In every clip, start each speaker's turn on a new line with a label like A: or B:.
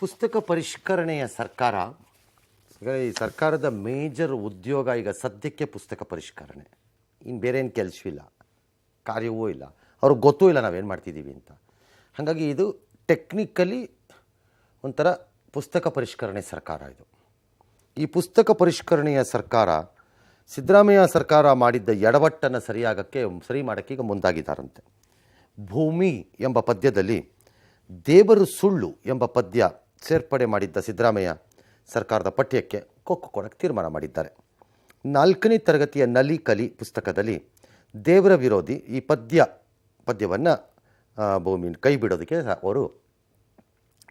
A: ಪುಸ್ತಕ ಪರಿಷ್ಕರಣೆಯ ಸರ್ಕಾರ ಈ ಸರ್ಕಾರದ ಮೇಜರ್ ಉದ್ಯೋಗ ಈಗ ಸದ್ಯಕ್ಕೆ ಪುಸ್ತಕ ಪರಿಷ್ಕರಣೆ. ಇನ್ನು ಬೇರೆ ಏನು ಕೆಲಸವಿಲ್ಲ ಕಾರ್ಯವೂ ಇಲ್ಲ, ಅವ್ರಿಗೆ ಗೊತ್ತೂ ಇಲ್ಲ ನಾವೇನು ಮಾಡ್ತಿದ್ದೀವಿ ಅಂತ. ಹಾಗಾಗಿ ಇದು ಟೆಕ್ನಿಕಲಿ ಒಂಥರ ಪುಸ್ತಕ ಪರಿಷ್ಕರಣೆ ಸರ್ಕಾರ ಇದು. ಈ ಪುಸ್ತಕ ಪರಿಷ್ಕರಣೆಯ ಸರ್ಕಾರ, ಸಿದ್ದರಾಮಯ್ಯ ಸರ್ಕಾರ ಮಾಡಿದ್ದ ಎಡವಟ್ಟನ್ನು ಸರಿಯಾಗಕ್ಕೆ, ಸರಿ ಮಾಡೋಕ್ಕೆ ಈಗ ಮುಂದಾಗಿದ್ದಾರಂತೆ. ಭೂಮಿ ಎಂಬ ಪದ್ಯದಲ್ಲಿ ದೇವರು ಸುಳ್ಳು ಎಂಬ ಪದ್ಯ ಸೇರ್ಪಡೆ ಮಾಡಿದ್ದ ಸಿದ್ದರಾಮಯ್ಯ ಸರ್ಕಾರದ ಪಠ್ಯಕ್ಕೆ ಕೊಕ್ಕು ಕೊಡಕ್ಕೆ ತೀರ್ಮಾನ ಮಾಡಿದ್ದಾರೆ. ನಾಲ್ಕನೇ ತರಗತಿಯ ನಲಿ ಕಲಿ ಪುಸ್ತಕದಲ್ಲಿ ದೇವರ ವಿರೋಧಿ ಈ ಪದ್ಯ, ಪದ್ಯವನ್ನು ಭೂಮಿ ಕೈ ಬಿಡೋದಕ್ಕೆ ಅವರು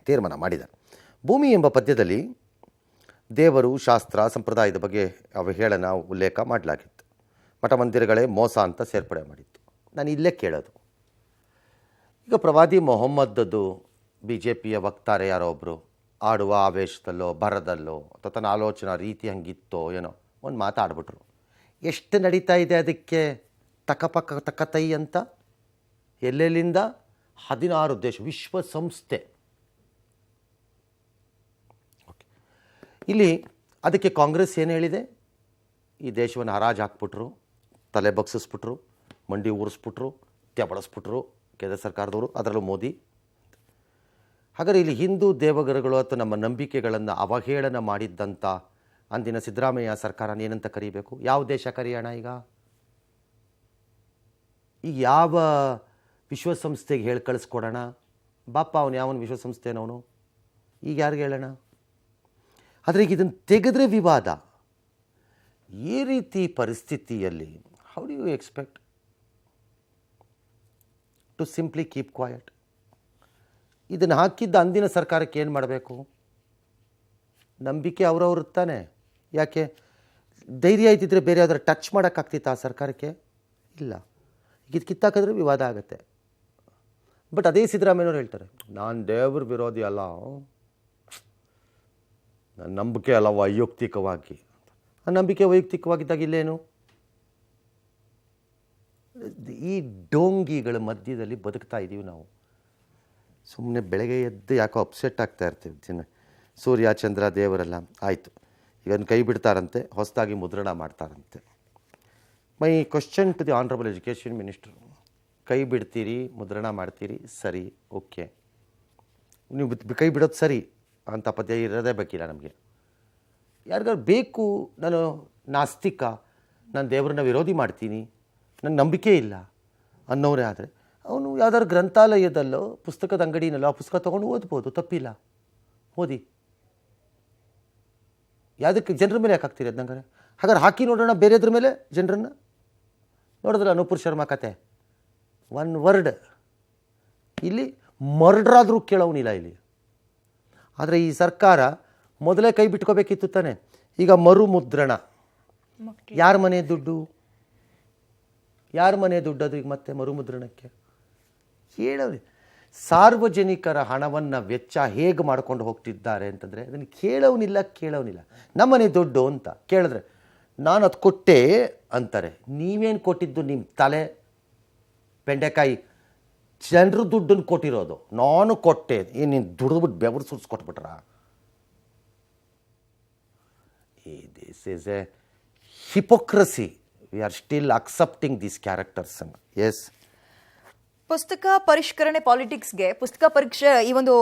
A: ತೀರ್ಮಾನ ಮಾಡಿದ್ದಾರೆ. ಭೂಮಿ ಎಂಬ ಪದ್ಯದಲ್ಲಿ ದೇವರು ಶಾಸ್ತ್ರ, ಸಂಪ್ರದಾಯದ ಬಗ್ಗೆ ಅವಹೇಳನ ಉಲ್ಲೇಖ ಮಾಡಲಾಗಿತ್ತು. ಮಠ ಮಂದಿರಗಳೇ ಮೋಸ ಅಂತ ಸೇರ್ಪಡೆ ಮಾಡಿತ್ತು. ನಾನು ಇಲ್ಲೇ ಕೇಳೋದು. ಈಗ ಪ್ರವಾದಿ ಮೊಹಮ್ಮದದ್ದು ಬಿ ಜೆ ಪಿಯ ವಕ್ತಾರೆ ಯಾರೋ ಒಬ್ಬರು ಆಡುವ ಆವೇಶದಲ್ಲೋ ಬರದಲ್ಲೋ ಅಥವಾ ತನ್ನ ಆಲೋಚನಾ ರೀತಿ ಹಂಗಿತ್ತೋ ಏನೋ, ಒಂದು ಮಾತಾಡ್ಬಿಟ್ರು ಎಷ್ಟು ನಡೀತಾ ಇದೆ ಅದಕ್ಕೆ? ತಕ್ಕಪಕ್ಕ ತಕ್ಕ ತೈ ಅಂತ? ಎಲ್ಲೆಲ್ಲಿಂದ? ಹದಿನಾರು ದೇಶ ವಿಶ್ವಸಂಸ್ಥೆ ಓಕೆ. ಇಲ್ಲಿ ಅದಕ್ಕೆ ಕಾಂಗ್ರೆಸ್ ಏನು ಹೇಳಿದೆ? ಈ ದೇಶವನ್ನು ಹರಾಜು ಹಾಕ್ಬಿಟ್ರು, ತಲೆ ಬಗ್ಸಿಸ್ಬಿಟ್ರು, ಮಂಡಿ ಊರಿಸ್ಬಿಟ್ರು ತೆಬಳಿಸ್ಬಿಟ್ರು ಕೇಂದ್ರ ಸರ್ಕಾರದವರು, ಅದರಲ್ಲೂ ಮೋದಿ. ಹಾಗಾದರೆ ಇಲ್ಲಿ ಹಿಂದೂ ದೇವಗುರುಗಳು ಅಥವಾ ನಮ್ಮ ನಂಬಿಕೆಗಳನ್ನು ಅವಹೇಳನ ಮಾಡಿದ್ದಂಥ ಅಂದಿನ ಸಿದ್ದರಾಮಯ್ಯ ಸರ್ಕಾರನ ಏನಂತ ಕರೀಬೇಕು? ಯಾವ ದೇಶ ಕರೆಯೋಣ ಈಗ? ಈಗ ಯಾವ ವಿಶ್ವಸಂಸ್ಥೆಗೆ ಹೇಳಿ ಕಳಿಸ್ಕೊಡೋಣ? ಬಾಪ ಅವನು ಯಾವನು ವಿಶ್ವಸಂಸ್ಥೆನವನು? ಈಗ ಯಾರಿಗೆ ಹೇಳೋಣ? ಆದರೆ ಈಗ ಇದನ್ನು ತೆಗೆದ್ರೆ ವಿವಾದ. ಈ ರೀತಿ ಪರಿಸ್ಥಿತಿಯಲ್ಲಿ how do you expect to simply keep quiet ಇದನ್ನು ಹಾಕಿದ್ದ ಅಂದಿನ ಸರ್ಕಾರಕ್ಕೆ ಏನು ಮಾಡಬೇಕು? ನಂಬಿಕೆ ಅವರವ್ರು ತಾನೆ. ಯಾಕೆ? ಧೈರ್ಯ ಇದ್ದಿದ್ರೆ ಬೇರೆ ಯಾವ್ದಾರು ಟಚ್ ಮಾಡೋಕ್ಕಾಗ್ತಿತ್ತು ಆ ಸರ್ಕಾರಕ್ಕೆ? ಇಲ್ಲ. ಇದು ಕಿತ್ತಾಕಿದ್ರೆ ವಿವಾದ ಆಗುತ್ತೆ. ಬಟ್ ಅದೇ ಸಿದ್ದರಾಮಯ್ಯವ್ರು ಹೇಳ್ತಾರೆ, ನಾನು ದೇವ್ರ ವಿರೋಧಿ ಅಲ್ಲ. ನನ್ನ ನಂಬಿಕೆ ಅಲ್ಲ ವೈಯಕ್ತಿಕವಾಗಿ. ಆ ನಂಬಿಕೆ ವೈಯಕ್ತಿಕವಾಗಿದ್ದಾಗ ಇಲ್ಲೇನು? ಈ ಡೋಂಗಿಗಳ ಮಧ್ಯದಲ್ಲಿ ಬದುಕ್ತಾ ಇದ್ದೀವಿ ನಾವು. ಸುಮ್ಮನೆ ಬೆಳಗ್ಗೆ ಎದ್ದು ಯಾಕೋ ಅಪ್ಸೆಟ್ ಆಗ್ತಾ ಇರ್ತೀವಿ ದಿನ. ಸೂರ್ಯ, ಚಂದ್ರ, ದೇವರೆಲ್ಲ ಆಯಿತು. ಇವನ್ ಕೈ ಬಿಡ್ತಾರಂತೆ, ಹೊಸದಾಗಿ ಮುದ್ರಣ ಮಾಡ್ತಾರಂತೆ. My question to the honourable education minister ಕೈ ಬಿಡ್ತೀರಿ, ಮುದ್ರಣ ಮಾಡ್ತೀರಿ, ಸರಿ ಓಕೆ ನೀವು ಕೈ ಬಿಡೋದು ಸರಿ ಅಂತ ಪದ್ಯ ಇರೋದೇ ಬೇಕಿಲ್ಲ ನಮಗೆ. ಯಾರಿಗಾರು ಬೇಕು, ನಾನು ನಾಸ್ತಿಕ, ನಾನು ದೇವರನ್ನ ವಿರೋಧಿ ಮಾಡ್ತೀನಿ ನನ್ನ ನಂಬಿಕೆ ಇಲ್ಲ ಅನ್ನೋರೇ ಆದರೆ ಅವನು ಯಾವ್ದಾದ್ರು ಗ್ರಂಥಾಲಯದಲ್ಲೋ ಪುಸ್ತಕದ ಅಂಗಡಿನಲ್ಲೋ ಆ ಪುಸ್ತಕ ತೊಗೊಂಡು ಓದ್ಬೋದು ತಪ್ಪಿಲ್ಲ. ಓದಿ. ಯಾವುದಕ್ಕೆ ಜನರ ಮೇಲೆ ಯಾಕೆ ಹಾಕ್ತೀರಿ ಅದಂಗಾರೆ ಹಾಗಾದ್ರೆ ಹಾಕಿ ನೋಡೋಣ ಬೇರೆದ್ರ ಮೇಲೆ ಜನರನ್ನು? ನೋಡಿದ್ರೆ ಅನುಪುರ್ ಶರ್ಮಾ ಕತೆ. ಒನ್ ವರ್ಡ್ ಇಲ್ಲಿ ಮರ್ಡ್ರಾದರೂ ಕೇಳೋನಿಲ್ಲ ಇಲ್ಲಿ. ಆದರೆ ಈ ಸರ್ಕಾರ ಮೊದಲೇ ಕೈ ಬಿಟ್ಕೋಬೇಕಿತ್ತು ತಾನೆ. ಈಗ ಮರು ಮುದ್ರಣ ಯಾರ ಮನೆ ದುಡ್ಡು? ಯಾರ ಮನೆ ದುಡ್ಡು ಅದು ಈಗ ಮತ್ತೆ ಮರುಮುದ್ರಣಕ್ಕೆ? ಹೇಳೋರಿ ಸಾರ್ವಜನಿಕರ ಹಣವನ್ನು ವೆಚ್ಚ ಹೇಗೆ ಮಾಡ್ಕೊಂಡು ಹೋಗ್ತಿದ್ದಾರೆ ಅಂತಂದರೆ ಅದನ್ನು ಕೇಳೋನಿಲ್ಲ ಕೇಳೋನಿಲ್ಲ. ನಮ್ಮನೆ ದುಡ್ಡು ಅಂತ ಕೇಳಿದ್ರೆ, ನಾನು ಅದು ಕೊಟ್ಟೆ ಅಂತಾರೆ. ನೀವೇನು ಕೊಟ್ಟಿದ್ದು ನಿಮ್ಮ ತಲೆ? ಬೆಂಡೆಕಾಯಿ. ಜನರು ದುಡ್ಡನ್ನು ಕೊಟ್ಟಿರೋದು. ನಾನು ಕೊಟ್ಟೆ. ಏನು ನೀನು ದುಡಿದ್ಬಿಟ್ಟು ಬೆವರು ಸುರಿಸ್ಕೊಟ್ಬಿಟ್ರಾ this is a hypocrisy we are still accepting these characters as
B: ಪುಸ್ತಕ ಪರಿಷ್ಕರಣೆ ಪಾಲಿಟಿಕ್ಸ್ಗೆ, ಪುಸ್ತಕ ಪರೀಕ್ಷೆ ಈ ಒಂದು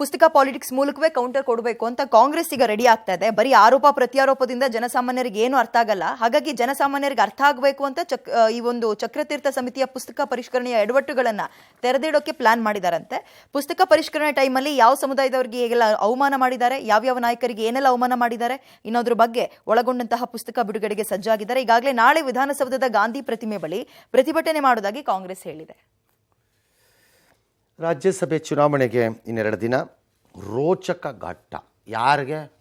B: ಪುಸ್ತಕ ಪಾಲಿಟಿಕ್ಸ್ ಮೂಲಕವೇ ಕೌಂಟರ್ ಕೊಡಬೇಕು ಅಂತ ಕಾಂಗ್ರೆಸ್ ಈಗ ರೆಡಿ ಆಗ್ತಾ ಇದೆ. ಬರೀ ಆರೋಪ ಪ್ರತ್ಯಾರೋಪದಿಂದ ಜನಸಾಮಾನ್ಯರಿಗೆ ಏನು ಅರ್ಥ ಆಗಲ್ಲ. ಹಾಗಾಗಿ ಜನಸಾಮಾನ್ಯರಿಗೆ ಅರ್ಥ ಆಗಬೇಕು ಅಂತ ಚಕ್ ಈ ಒಂದು ಚಕ್ರತೀರ್ಥ ಸಮಿತಿಯ ಪುಸ್ತಕ ಪರಿಷ್ಕರಣೆಯ ಎಡವಟ್ಟುಗಳನ್ನು ತೆರೆದಿಡೋಕೆ ಪ್ಲಾನ್ ಮಾಡಿದಾರಂತೆ. ಪುಸ್ತಕ ಪರಿಷ್ಕರಣೆ ಟೈಮಲ್ಲಿ ಯಾವ ಸಮುದಾಯದವರಿಗೆ ಹೇಗೆಲ್ಲ ಅವಮಾನ ಮಾಡಿದ್ದಾರೆ, ಯಾವ್ಯಾವ ನಾಯಕರಿಗೆ ಏನೆಲ್ಲ ಅವಮಾನ ಮಾಡಿದ್ದಾರೆ, ಇನ್ನೋದ್ರ ಬಗ್ಗೆ ಒಳಗೊಂಡಂತಹ ಪುಸ್ತಕ ಬಿಡುಗಡೆಗೆ ಸಜ್ಜಾಗಿದ್ದಾರೆ. ಈಗಾಗಲೇ ನಾಳೆ ವಿಧಾನಸೌಧದ ಗಾಂಧಿ ಪ್ರತಿಮೆ ಬಳಿ ಪ್ರತಿಭಟನೆ ಮಾಡೋದಾಗಿ ಕಾಂಗ್ರೆಸ್ ಹೇಳಿದೆ.
A: ರಾಜ್ಯಸಭೆ ಚುನಾವಣೆಗೆ ಇನ್ನೆರಡು ದಿನ. ರೋಚಕ ಘಟ್ಟ. ಯಾರಿಗೆ?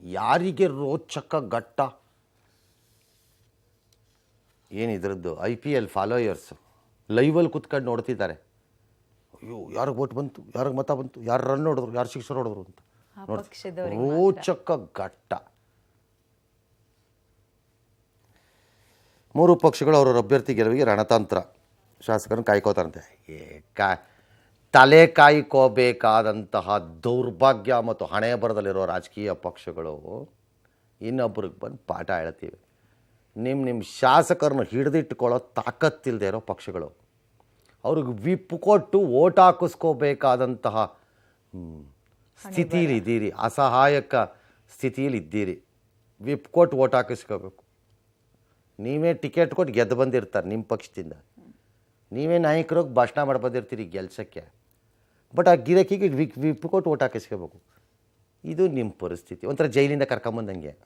A: ಯಾರಿಗೆ ರೋಚಕ ಘಟ್ಟ? ಏನಿದ್ರದ್ದು ಐ ಪಿ ಎಲ್ ಫಾಲೋಯರ್ಸು ಲೈವಲ್ಲಿ ಕುತ್ಕೊಂಡು ನೋಡ್ತಿದ್ದಾರೆ. ಅಯ್ಯೋ ಯಾರಿಗೆ ಓಟ್ ಬಂತು? ಯಾರಿಗೆ ಮತ ಬಂತು? ಯಾರು ರನ್ ಹೊಡೆದ್ರು ಯಾರು ಶಿಕ್ಷಣ ನೋಡಿದ್ರು ಅಂತ. ರೋಚಕ ಘಟ್ಟ. ಮೂರು ಪಕ್ಷಗಳು ಅವರ ಅಭ್ಯರ್ಥಿ ಗೆಲುವಿಗೆ ರಣತಂತ್ರ. ಶಾಸಕರನ್ನು ಕಾಯ್ಕೋತಾರಂತೆ. ಏ ಕಾ ತಲೆ ಕಾಯ್ಕೋಬೇಕಾದಂತಹ ದೌರ್ಭಾಗ್ಯ ಮತ್ತು ಹಣೆ ಬರದಲ್ಲಿರೋ ರಾಜಕೀಯ ಪಕ್ಷಗಳು ಇನ್ನೊಬ್ರಿಗೆ ಬಂದು ಪಾಠ ಹೇಳ್ತೀವಿ. ನಿಮ್ಮ ನಿಮ್ಮ ಶಾಸಕರನ್ನು ಹಿಡಿದಿಟ್ಕೊಳ್ಳೋ ತಾಕತ್ತಿಲ್ಲದೆ ಇರೋ ಪಕ್ಷಗಳು. ಅವ್ರಿಗೆ ವಿಪ್ ಕೊಟ್ಟು ಓಟ್ ಹಾಕಿಸ್ಕೋಬೇಕಾದಂತಹ ಸ್ಥಿತಿಯಲ್ಲಿ ಇದ್ದೀರಿ ಅಸಹಾಯಕ ಸ್ಥಿತಿಯಲ್ಲಿ ಇದ್ದೀರಿ. ವಿಪ್ ಕೊಟ್ಟು ಓಟ್ ಹಾಕಿಸ್ಕೋಬೇಕು. ನೀವೇ ಟಿಕೆಟ್ ಕೊಟ್ಟು ಗೆದ್ದು ಬಂದಿರ್ತಾರೆ ನಿಮ್ಮ ಪಕ್ಷದಿಂದ. ನೀವೇ ನಾಯಕರು ಭಾಷಣ ಮಾಡಿ ಬಂದಿರ್ತೀರಿ ಗೆಲ್ಸೋಕ್ಕೆ ಬಟ್ ಆ ಗಿರಾಕಿಗೆ ವಿಪ್ ಕೊಟ್ಟು ಓಟ್ ಹಾಕಿಸ್ಕೋಬೇಕು. ಇದು ನಿಮ್ಮ ಪರಿಸ್ಥಿತಿ. ಒಂಥರ ಜೈಲಿಂದ ಕರ್ಕೊಂಬಂದಂಗೆ.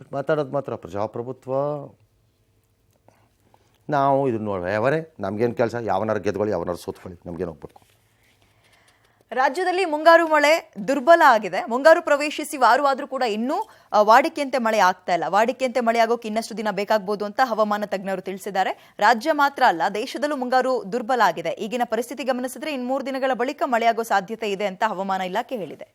A: ಬಟ್ ಮಾತಾಡೋದು ಮಾತ್ರ ಪ್ರಜಾಪ್ರಭುತ್ವ. ನಾವು ಇದನ್ನ ನೋಡುವ ಯಾವರೇ ನಮಗೇನು ಕೆಲಸ? ಯಾವನಾರು ಗೆದ್ಕೊಳ್ಳಿ, ಯಾವನಾರು ಸೋತ್ಕೊಳ್ಳಿ. ನಮಗೇನು ಹೋಗ್ಬೇಕು
B: ರಾಜ್ಯದಲ್ಲಿ ಮುಂಗಾರು ಮಳೆ ದುರ್ಬಲ ಆಗಿದೆ. ಮುಂಗಾರು ಪ್ರವೇಶಿಸಿ ವಾರವಾದ್ರೂ ಕೂಡ ಇನ್ನೂ ವಾಡಿಕೆಯಂತೆ ಮಳೆ ಆಗ್ತಾ ಇಲ್ಲ. ವಾಡಿಕೆಯಂತೆ ಮಳೆ ಆಗೋಕೆ ಇನ್ನಷ್ಟು ದಿನ ಬೇಕಾಗಬಹುದು ಅಂತ ಹವಾಮಾನ ತಜ್ಞರು ತಿಳಿಸಿದ್ದಾರೆ. ರಾಜ್ಯ ಮಾತ್ರ ಅಲ್ಲ, ದೇಶದಲ್ಲೂ ಮುಂಗಾರು ದುರ್ಬಲ ಆಗಿದೆ. ಈಗಿನ ಪರಿಸ್ಥಿತಿ ಗಮನಿಸಿದ್ರೆ ಇನ್ನು ಮೂರು ದಿನಗಳ ಬಳಿಕ ಮಳೆಯಾಗೋ ಸಾಧ್ಯತೆ ಇದೆ ಅಂತ ಹವಾಮಾನ ಇಲಾಖೆ ಹೇಳಿದೆ.